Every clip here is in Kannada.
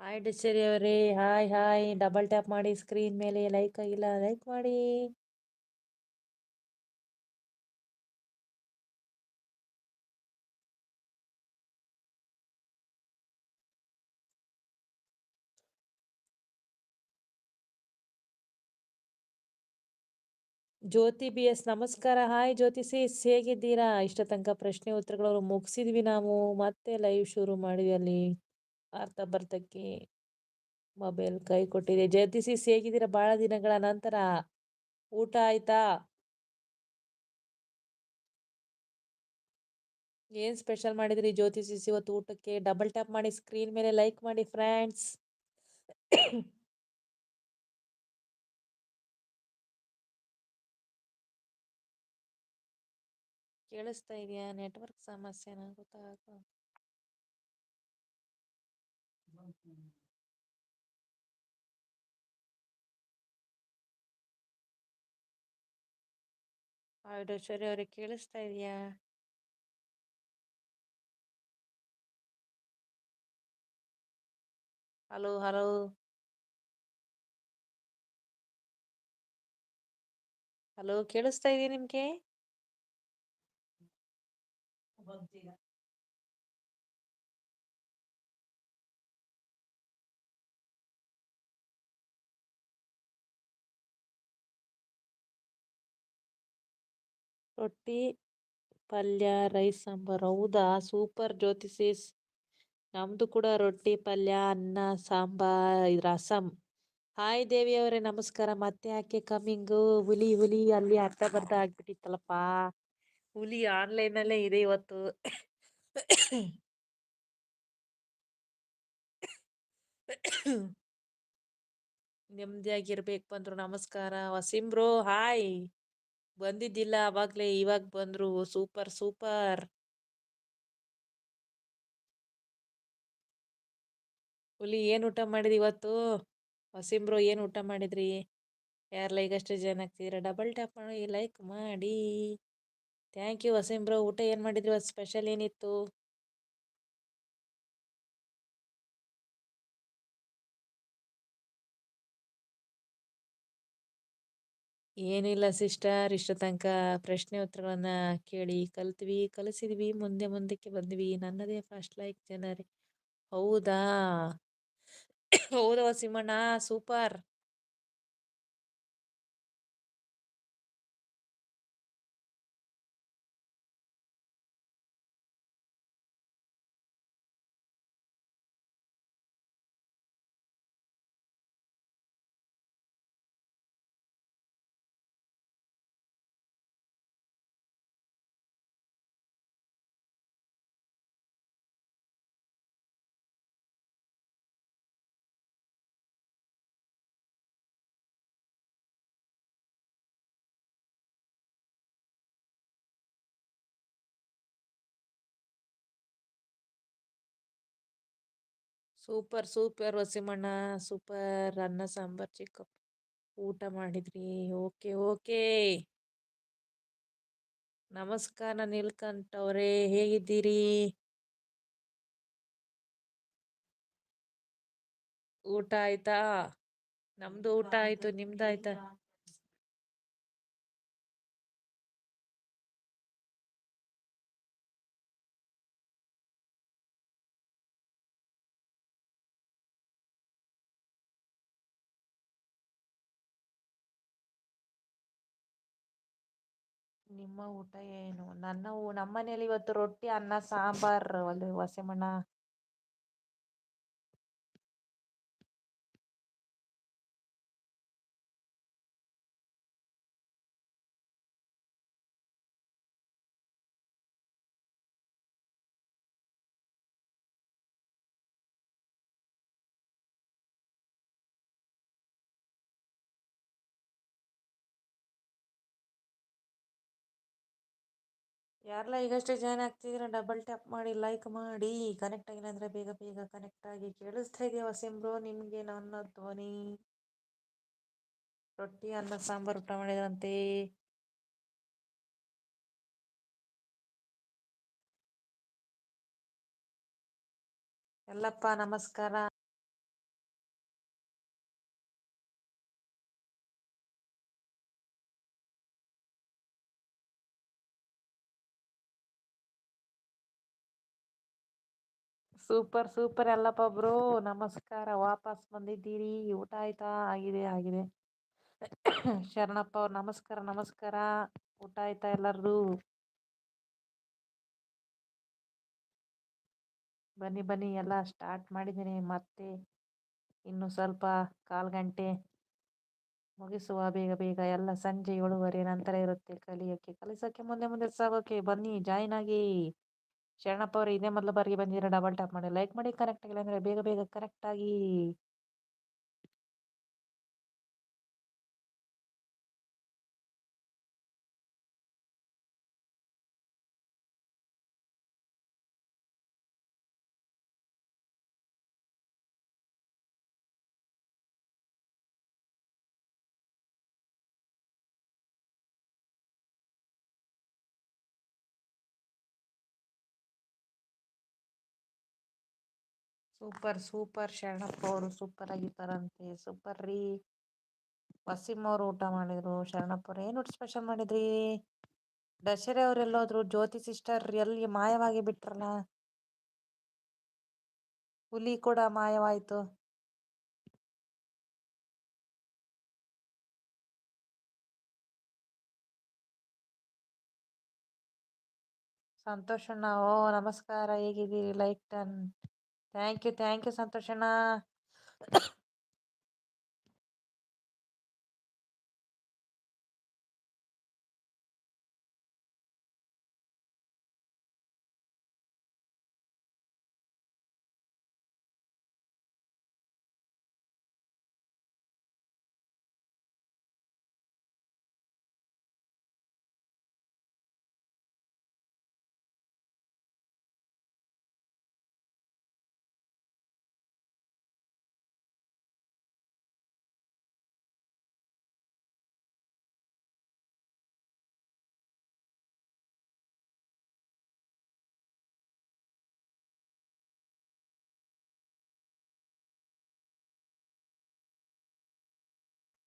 ಹಾಯ್ ಡಿಚರಿ ಅವರೇ. ಹಾಯ್ ಹಾಯ್ ಡಬಲ್ ಟ್ಯಾಪ್ ಮಾಡಿ ಸ್ಕ್ರೀನ್ ಮೇಲೆ ಲೈಕ್ ಆಗಿಲ್ಲ ಲೈಕ್ ಮಾಡಿ. ಜ್ಯೋತಿ ಬಿ ಎಸ್ ನಮಸ್ಕಾರ. ಹಾಯ್ ಜ್ಯೋತಿ ಸಿಸ್ ಹೇಗಿದ್ದೀರಾ? ಇಷ್ಟ ತನಕ ಪ್ರಶ್ನೆ ಉತ್ತರಗಳವರು ಮುಗಿಸಿದ್ವಿ ನಾವು. ಮತ್ತೆ ಲೈವ್ ಶುರು ಮಾಡಿದ್ವಿ ಅಲ್ಲಿ. ಅರ್ಥ ಬರ್ತಕ್ಕೆ ಮೊಬೈಲ್ ಕೈ ಕೊಟ್ಟಿದೆ. ಜ್ಯೋತಿಷಿ ಸಿಸ್ ಹೇಗಿದ್ದೀರಾ? ಭಾಳ ದಿನಗಳ ನಂತರ ಊಟ ಆಯ್ತಾ? ಏನು ಸ್ಪೆಷಲ್ ಮಾಡಿದ್ರಿ ಜ್ಯೋತಿ ಸಿಸ್ ಇವತ್ತು ಊಟಕ್ಕೆ? ಡಬಲ್ ಟ್ಯಾಪ್ ಮಾಡಿ ಸ್ಕ್ರೀನ್ ಮೇಲೆ ಲೈಕ್ ಮಾಡಿ ಫ್ರೆಂಡ್ಸ್ ಕೇಳಿಸ್ತಾ ಇದೆಯಾ? ನೆಟ್ವರ್ಕ್ ಸಮಸ್ಯೆನಾ ಗೊತ್ತಾಗ ಆಯುಧೇಶ್ವರಿ ಅವ್ರಿಗೆ ಕೇಳಿಸ್ತಾ ಇದೆಯಾ ಹಲೋ ಹಲೋ ಹಲೋ ಕೇಳಿಸ್ತಾ ಇದೆಯಾ ನಿಮಗೆ ರೊಟ್ಟಿ, ಪಲ್ಯ, ರೈಸ್, ಸಾಂಬಾರು. ಹೌದಾ? Super Jyoti sis. ನಮ್ದು ಕೂಡ ರೊಟ್ಟಿ, ಪಲ್ಯ, ಅನ್ನ, ಸಾಂಬಾರ್ ರಸಂ ಹಾಯ್ ದೇವಿ ಅವರೇ, ನಮಸ್ಕಾರ. ಮತ್ತೆ ಯಾಕೆ ಕಮ್ಮಿಂಗು ಹುಲಿ ಹುಲಿ, ಅಲ್ಲಿ ಅರ್ಧ ಬರ್ಧ ಆಗ್ಬಿಟ್ಟಿತ್ತಲ್ಲಪ್ಪ. ಹುಲಿ ಆನ್ಲೈನಲ್ಲೇ ಇದೆ ಇವತ್ತು. ನೆಮ್ಮದಿಯಾಗಿರ್ಬೇಕು ಬಂದ್ರು ನಮಸ್ಕಾರ. Wasim bro hi. ಬಂದಿದ್ದಿಲ್ಲ, ಅವಾಗ್ಲೇ ಇವಾಗ ಬಂದ್ರು ಸೂಪರ್ ಸೂಪರ್. ಹುಲಿ ಏನು ಊಟ ಮಾಡಿದ್ರಿ ಇವತ್ತು? ವಸಿಮ್ ಬ್ರೋ ಏನು ಊಟ ಮಾಡಿದ್ರಿ? ಯಾರು ಲೈಕ್ ಅಷ್ಟು ಜನ ಆಗ್ತಿದ್ದೀರಾ ಡಬಲ್ ಟ್ಯಾಪ್ ಮಾಡಿ ಲೈಕ್ ಮಾಡಿ. ಥ್ಯಾಂಕ್ ಯು ವಸಿಮ್ ಬ್ರೋ, ಊಟ ಏನು ಮಾಡಿದ್ರಿ ಇವತ್ತು ಸ್ಪೆಷಲ್ ಏನಿತ್ತು? ಏನಿಲ್ಲ ಸಿಸ್ಟರ್, ಇಷ್ಟು ತನಕ ಪ್ರಶ್ನೆ ಉತ್ತರಗಳನ್ನ ಕೇಳಿ ಕಲ್ತ್ವಿ, ಕಲಿಸಿದ್ವಿ, ಮುಂದೆ ಮುಂದಕ್ಕೆ ಬಂದ್ವಿ. ನನ್ನದೇ ಫಸ್ಟ್ ಲೈಕ್ ಜನರೇ. ಹೌದಾ? ಹೌದವ ಸಿಂಹಣ್ಣ ಸೂಪರ್ ಸೂಪರ್ ಸೂಪರ್ ವಸಿಮಣ್ಣ ಸೂಪರ್ ಅನ್ನ ಸಾಂಬಾರ್ ಚಿಕ್ಕ ಊಟ ಮಾಡಿದ್ರಿ. Okay okay. ನಮಸ್ಕಾರ ನೀಲ್ಕಂಠ ಅವರೇ ಹೇಗಿದ್ದೀರಿ? ಊಟ ಆಯ್ತಾ? ನಮ್ದು ಊಟ ಆಯ್ತು. ನಿಮ್ದು ಆಯ್ತಾ? ನಿಮ್ಮ ಊಟ ಏನು? ನನ್ನ ಊ- ನಮ್ಮನೇಲಿ ಇವತ್ತು ರೊಟ್ಟಿ ಅನ್ನ ಸಾಂಬಾರ್ ಅಲ್ಲಿ ವಸಮಣ್ಣ ಯಾರೆಲ್ಲ ಈಗಷ್ಟೇ ಜಾಯ್ನ್ ಆಗ್ತಿದ್ದೀರಾ ಡಬಲ್ ಟ್ಯಾಪ್ ಮಾಡಿ ಲೈಕ್ ಮಾಡಿ ಕನೆಕ್ಟ್ ಆಗಿಲ್ಲ ಅಂದರೆ ಬೇಗ ಬೇಗ ಕನೆಕ್ಟ್ ಆಗಿ ಕೇಳಿಸ್ತಾ ಇದೆಯಾ ವಸೀಂ ಬ್ರೋ ನಿಮಗೆ ನನ್ನ ಧ್ವನಿ. ರೊಟ್ಟಿ, ಅನ್ನ, ಸಾಂಬಾರ್, ಊಟ ಮಾಡಿದ್ರಂತೆ. ಎಲ್ಲಪ್ಪ ನಮಸ್ಕಾರ. ಸೂಪರ್ ಸೂಪರ್ ಅಲ್ಲಪ್ಪ ಬ್ರೋ. ನಮಸ್ಕಾರ. ವಾಪಸ್ ಬಂದಿದ್ದೀರಿ. ಊಟ ಆಯ್ತಾ? ಆಗಿದೆ ಆಗಿದೆ. ಶರಣಪ್ಪ ಅವ್ರು, ನಮಸ್ಕಾರ ನಮಸ್ಕಾರ. ಊಟ ಆಯ್ತಾ ಎಲ್ಲರದು? ಬನ್ನಿ ಬನ್ನಿ. ಎಲ್ಲ ಸ್ಟಾರ್ಟ್ ಮಾಡಿದ್ದೀನಿ. ಮತ್ತೆ ಇನ್ನು ಸ್ವಲ್ಪ ಕಾಲ್ ಗಂಟೆ ಮುಗಿಸುವ ಬೇಗ ಬೇಗ. ಎಲ್ಲ ಸಂಜೆ ಏಳುವರೆ ನಂತರ ಇರುತ್ತೆ. ಕಲಿಯೋಕ್ಕೆ, ಕಲಿಸೋಕ್ಕೆ, ಮುಂದೆ ಮುಂದೆ ಸಾಗೋಕೆ ಬನ್ನಿ ಜಾಯ್ನ್ ಆಗಿ. ಶರಣಪ್ಪ ಅವರ, ಇದೇ ಮೊದಲ ಬಾರಿಗೆ ಬಂದಿರ ಡಬಲ್ ಟ್ಯಾಪ್ ಮಾಡಿ. ಲೈಕ್ ಮಾಡಿ ಕರೆಕ್ಟ್ ಆಗಿಲ್ಲ ಅಂದರೆ ಬೇಗ ಬೇಗ ಕರೆಕ್ಟ್ ಸೂಪರ್ ಸೂಪರ್ ಶರಣಪ್ಪ ಅವರು ಸೂಪರ್ ಆಗಿದ್ದಾರಂತೆ. ಸೂಪರ್ ರೀ. ವಸೀಮ್ ಅವರು ಊಟ ಮಾಡಿದ್ರು. ಶರಣಪ್ಪ ಅವ್ರು ಏನು ಸ್ಪೆಷಲ್ ಮಾಡಿದ್ರಿ? ದಶರೆ ಅವ್ರು ಎಲ್ಲೋದ್ರು? ಜ್ಯೋತಿ ಸಿಸ್ಟರ್ ಎಲ್ಲಿ ಮಾಯವಾಗಿ ಬಿಟ್ರಲ್ಲ? ಹುಲಿ ಕೂಡ ಮಾಯವಾಯ್ತು. ಸಂತೋಷಣ್ಣ, ಓ ನಮಸ್ಕಾರ, ಹೇಗಿದ್ದೀರಿ? ಲೈಕ್ ಟನ್ ಥ್ಯಾಂಕ್ ಯು ಥ್ಯಾಂಕ್ ಯು ಸಂತೋಷಣ್ಣ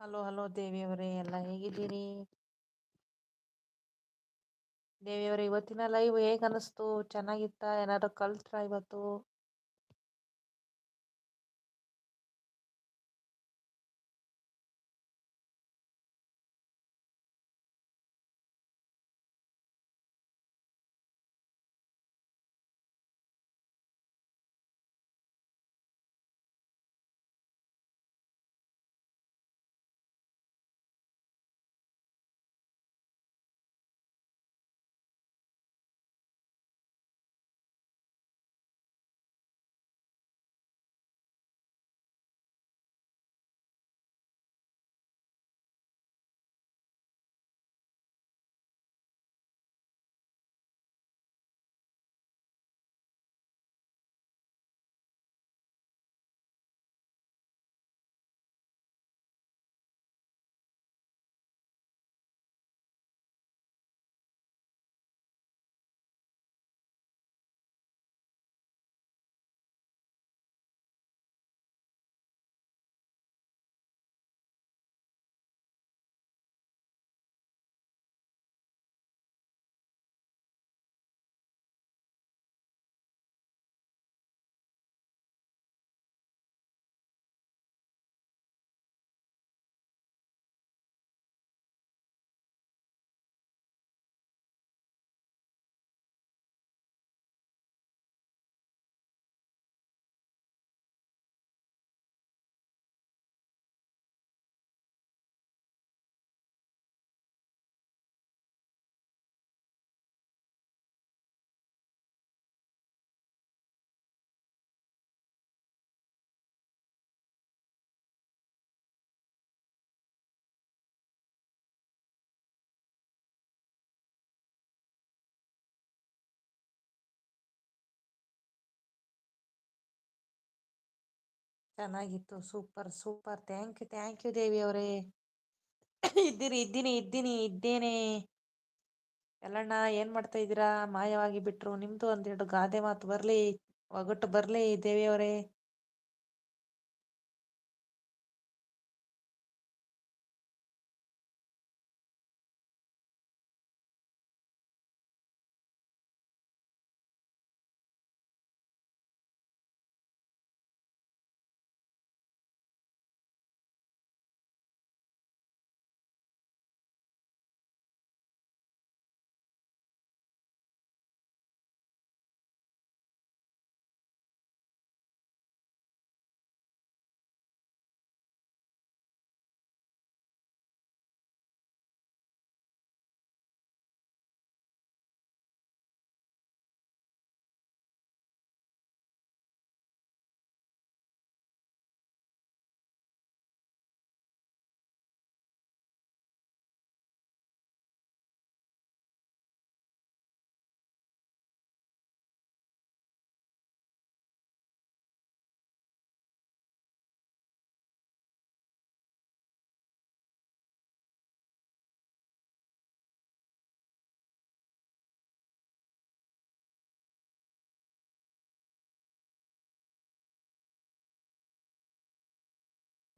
ಹಲೋ ಹಲೋ ದೇವಿಯವರೇ ಎಲ್ಲ ಹೇಗಿದ್ದೀರಿ? ದೇವಿಯವರೇ ಇವತ್ತಿನ ಲೈವ್ ಹೇಗೆ ಅನ್ನಿಸ್ತು ಚೆನ್ನಾಗಿತ್ತಾ? ಏನಾದ್ರು ಕಲ್ತ್ರಾ ಇವತ್ತು? ಚೆನ್ನಾಗಿತ್ತು super super thank you thank you Devi ಅವರೇ ಇದ್ದೀರಿ, ಇದ್ದೀನಿ ಇದ್ದೀನಿ, ಇದ್ದೇನೆ. ಎಲ್ಲಣ್ಣ, ಏನ್ ಮಾಡ್ತಾ ಇದ್ದೀರಾ? ಮಾಯವಾಗಿ ಬಿಟ್ರು. ನಿಮ್ದು ಒಂದೆರಡು ಗಾದೆ ಮಾತು ಬರ್ಲಿ, ಒಗಟು ಬರ್ಲಿ ದೇವಿಯವರೇ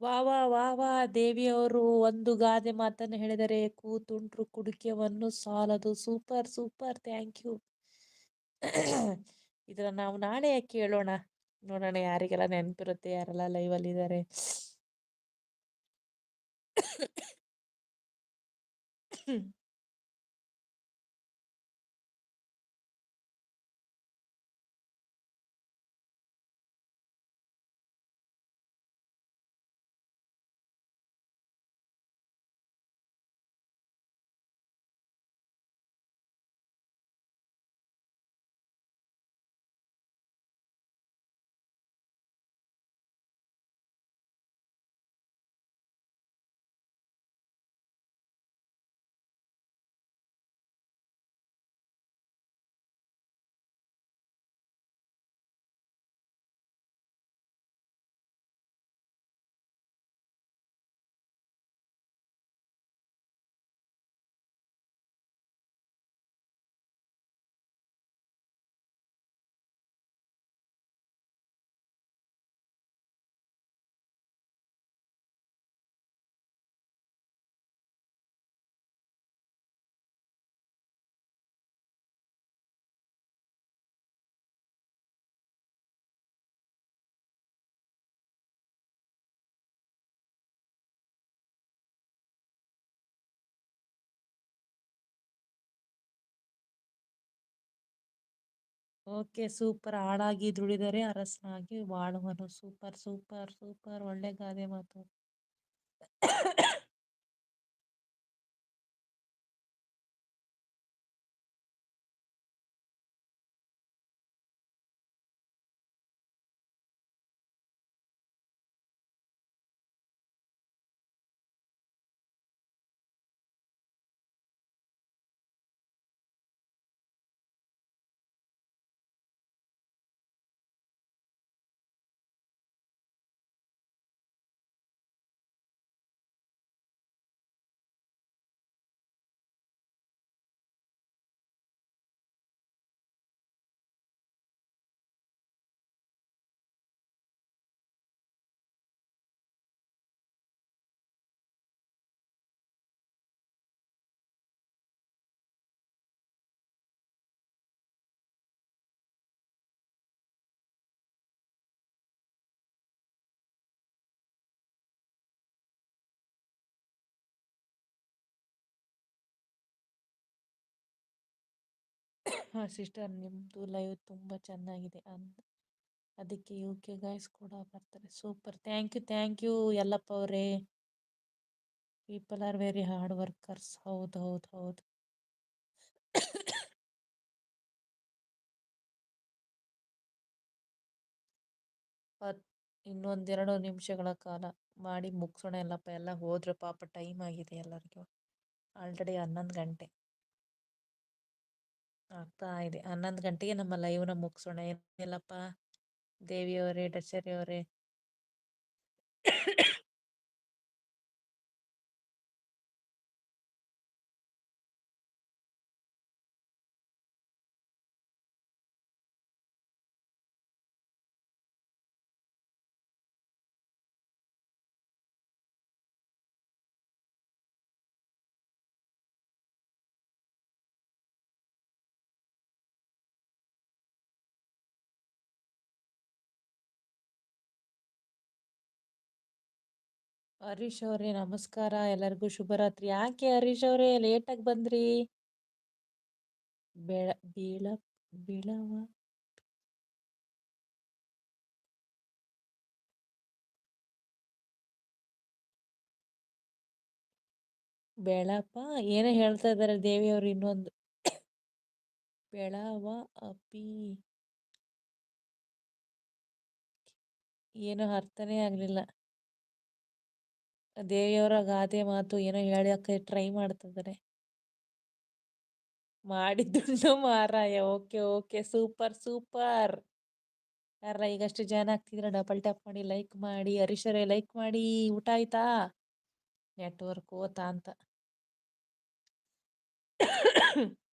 ವಾ ವಾ ವಾ ವಾ ದೇವಿಯವರು ಒಂದು ಗಾದೆ ಮಾತನ್ನು ಹೇಳಿದರೆ ಕೂತುಂಟ್ರು ಕುಡಿಕೆವನ್ನು ಸಾಲದು. Super super, thank you. ಇದರ ನಾವು ನಾಳೆ ಕೇಳೋಣ? ನೋಡೋಣ ಯಾರಿಗೆಲ್ಲ ನೆನಪಿರುತ್ತೆ, ಯಾರೆಲ್ಲ ಲೈವಲ್ಲಿ ಇದ್ದಾರೆ. Okay super. ಹಾಳಾಗಿ ದುಡಿದರೆ ಅರಸನಾಗಿ ಬಾಳುವನು ಸೂಪರ್ ಸೂಪರ್ ಸೂಪರ್. ಒಳ್ಳೆ ಗಾದೆ ಮಾತು. ಸಿಸ್ಟರ್ ನಿಮ್ಮದು ಲೈವ್ ತುಂಬ ಚೆನ್ನಾಗಿದೆ ಅಂತ ಅದಕ್ಕೆ ಯು ಕೆ ಗಾಯ್ಸ್ ಕೂಡ ಬರ್ತಾರೆ super thank you thank you Yellappa ಅವರೇ. People are very hard workers ಹೌದು ಹೌದು ಹೌದು. ಇನ್ನೊಂದು ಇನ್ನೊಂದೆರಡು ನಿಮಿಷಗಳ ಕಾಲ ಮಾಡಿ ಮುಗಿಸೋಣ ಎಲ್ಲಪ್ಪ ಎಲ್ಲ ಹೋದ್ರೆ ಪಾಪ ಟೈಮ್ ಆಗಿದೆ ಎಲ್ಲರಿಗೂ. ಆಲ್ರೆಡಿ ಹನ್ನೊಂದು ಗಂಟೆ. ಆಗ್ತಾ ಇದೆ. ಹನ್ನೊಂದು ಗಂಟೆಗೆ ನಮ್ಮ ಲೈವ್ನ ಮುಗಿಸೋಣ. ಏನಿಲ್ಲಪ್ಪ. ದೇವಿಯವರೇ ಡಚರಿ ಹರೀಶ್ ಅವರೇ, ನಮಸ್ಕಾರ. ಎಲ್ಲರಿಗೂ ಶುಭರಾತ್ರಿ ಯಾಕೆ ಹರೀಶ್ ಅವರೇ ಲೇಟಾಗಿ ಬಂದ್ರಿ? ಬೆಳ, ಬೀಳ, ಬೀಳವ. ಬೆಳಪ? ಏನೋ ಹೇಳ್ತಾ ಇದ್ದಾರೆ ದೇವಿಯವರು ಇನ್ನೊಂದು. ಬೆಳವ ಅಪಿ. ಏನೋ ಅರ್ಥನೇ ಆಗಲಿಲ್ಲ. ದೇವಿಯವರ ಗಾದೆ ಮಾತು ಏನೋ ಹೇಳಕ್ಕೆ ಟ್ರೈ ಮಾಡ್ತಿದ್ದಾರೆ ಮಾಡಿದ್ದುಂಡು ಮಾರಾಯ. ಓಕೆ ಓಕೆ ಸೂಪರ್ ಸೂಪರ್ ಯಾರ ಈಗಷ್ಟು ಜನ ಆಗ್ತಿದ್ರೆ. ಡಬಲ್ ಟ್ಯಾಪ್ ಮಾಡಿ ಲೈಕ್ ಮಾಡಿ, ಹರೀಶರೇ ಲೈಕ್ ಮಾಡಿ. ಊಟ ಆಯ್ತಾ? ನೆಟ್ವರ್ಕ್ ಓತಾ ಅಂತ.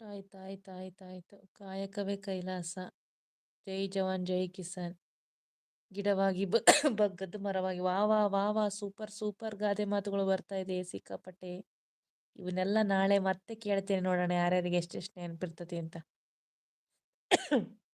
ಆಯ್ತು ಆಯ್ತು ಆಯ್ತು ಆಯ್ತು ಕಾಯಕವೇ ಕೈಲಾಸ. ಜೈ ಜವಾನ್, ಜೈ ಕಿಸಾನ್. ಗಿಡವಾಗಿ ಬ, ಬಗ್ಗದ್ದು ಮರವಾಗಿ. ವಾ ವಾ ವಾ ವಾ, ಸೂಪರ್ ಸೂಪರ್ ಗಾದೆ ಮಾತುಗಳು ಬರ್ತಾ ಇದೆ ಸಿಕ್ಕಾಪಟ್ಟೆ. ಇವನ್ನೆಲ್ಲ ನಾಳೆ ಮತ್ತೆ ಕೇಳ್ತೇನೆ ನೋಡೋಣ ಯಾರ್ಯಾರಿಗೆ ಎಷ್ಟೆಷ್ಟು ನೆನಪಿರ್ತತಿ ಅಂತ.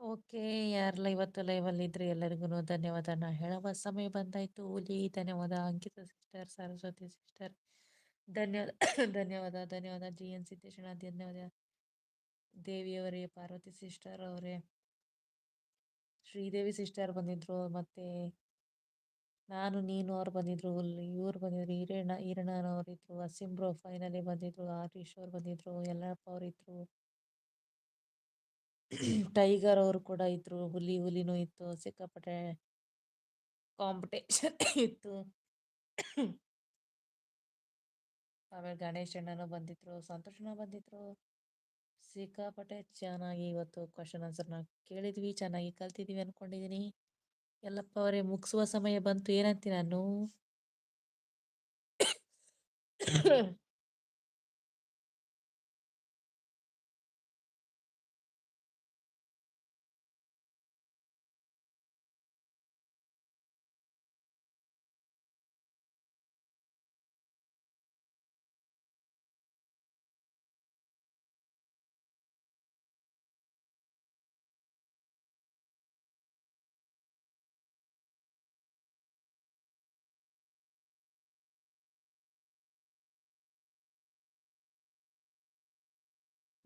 ಓಕೆ ಯಾರಲ್ಲ ಇವತ್ತು ಲೈವಲ್ಲಿ ಇದ್ರಿ ಎಲ್ಲರಿಗೂ ಧನ್ಯವಾದ. ನಾ ಹೇಳುವ ಸಮಯ ಬಂದಾಯ್ತು. ಹುಲಿ, ಧನ್ಯವಾದ. Ankita sister, Saraswati sister. ಧನ್ಯವಾದ ಧನ್ಯವಾದ ಧನ್ಯವಾದ. ಜಿ ಎನ್ ಸಿದ್ದೇಶಣ್ಣ ಧನ್ಯವಾದ. ದೇವಿಯವರೇ, ಪಾರ್ವತಿ ಸಿಸ್ಟರ್ ಅವರೇ. ಶ್ರೀದೇವಿ ಸಿಸ್ಟರ್ ಬಂದಿದ್ರು, ಮತ್ತೆ ನಾನು, ನೀನು ಅವ್ರು ಬಂದಿದ್ರು ಇವ್ರು ಬಂದಿದ್ರು ಈರಣ್ಣ ಈರಣ್ಣನವ್ರು ಇದ್ರು ಅಸಿಂಬ್ರೋ ಫೈನಲಿ ಬಂದಿದ್ರು, ಆರೀಶ್ ಅವ್ರು ಬಂದಿದ್ರು, ಯಲ್ಲಪ್ಪ ಅವ್ರು ಇದ್ರು ಟೈಗರ್ ಅವರು ಕೂಡ ಇದ್ರು, ಹುಲಿ ಹುಲಿನೂ ಇತ್ತು, ಸಿಕ್ಕಾಪಟ್ಟೆ ಕಾಂಪಿಟೇಷನ್ ಇತ್ತು. ಆಮೇಲೆ ಗಣೇಶ್ ಅಣ್ಣನೂ ಬಂದಿದ್ರು ಸಂತೋಷನ ಬಂದಿದ್ರು. ಸಿಕ್ಕಾಪಟ್ಟೆ ಚೆನ್ನಾಗಿ ಇವತ್ತು ಕ್ವಶನ್ ಆನ್ಸರ್ನ ಕೇಳಿದ್ವಿ, ಚೆನ್ನಾಗಿ ಕಲ್ತಿದ್ದೀವಿ ಅನ್ಕೊಂಡಿದೀನಿ. ಎಲ್ಲಪ್ಪ ಅವರೇ, ಮುಗಿಸುವ ಸಮಯ ಬಂತು ಏನಂತೀನಿ ನಾನು?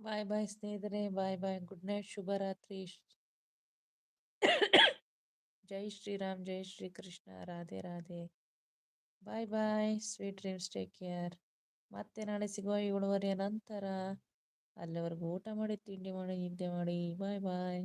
ಬಾಯ್ ಬಾಯ್ ಸ್ನೇಹಿತರೆ, ಬಾಯ್ ಬಾಯ್, ಗುಡ್ ನೈಟ್ ಶುಭರಾತ್ರಿ ಜೈ ಶ್ರೀರಾಮ್, ಜೈ Shri Krishna, Radhe Radhe. Bye bye, sweet dreams take care. ಮತ್ತೆ ನಾಳೆ ಸಿಗುವ ಏಳುವರೆಯ ನಂತರ ಅಲ್ಲಿವರೆಗೂ ಊಟ ಮಾಡಿ, ತಿಂಡಿ ಮಾಡಿ, ನಿದ್ದೆ ಮಾಡಿ. ಬಾಯ್ ಬಾಯ್.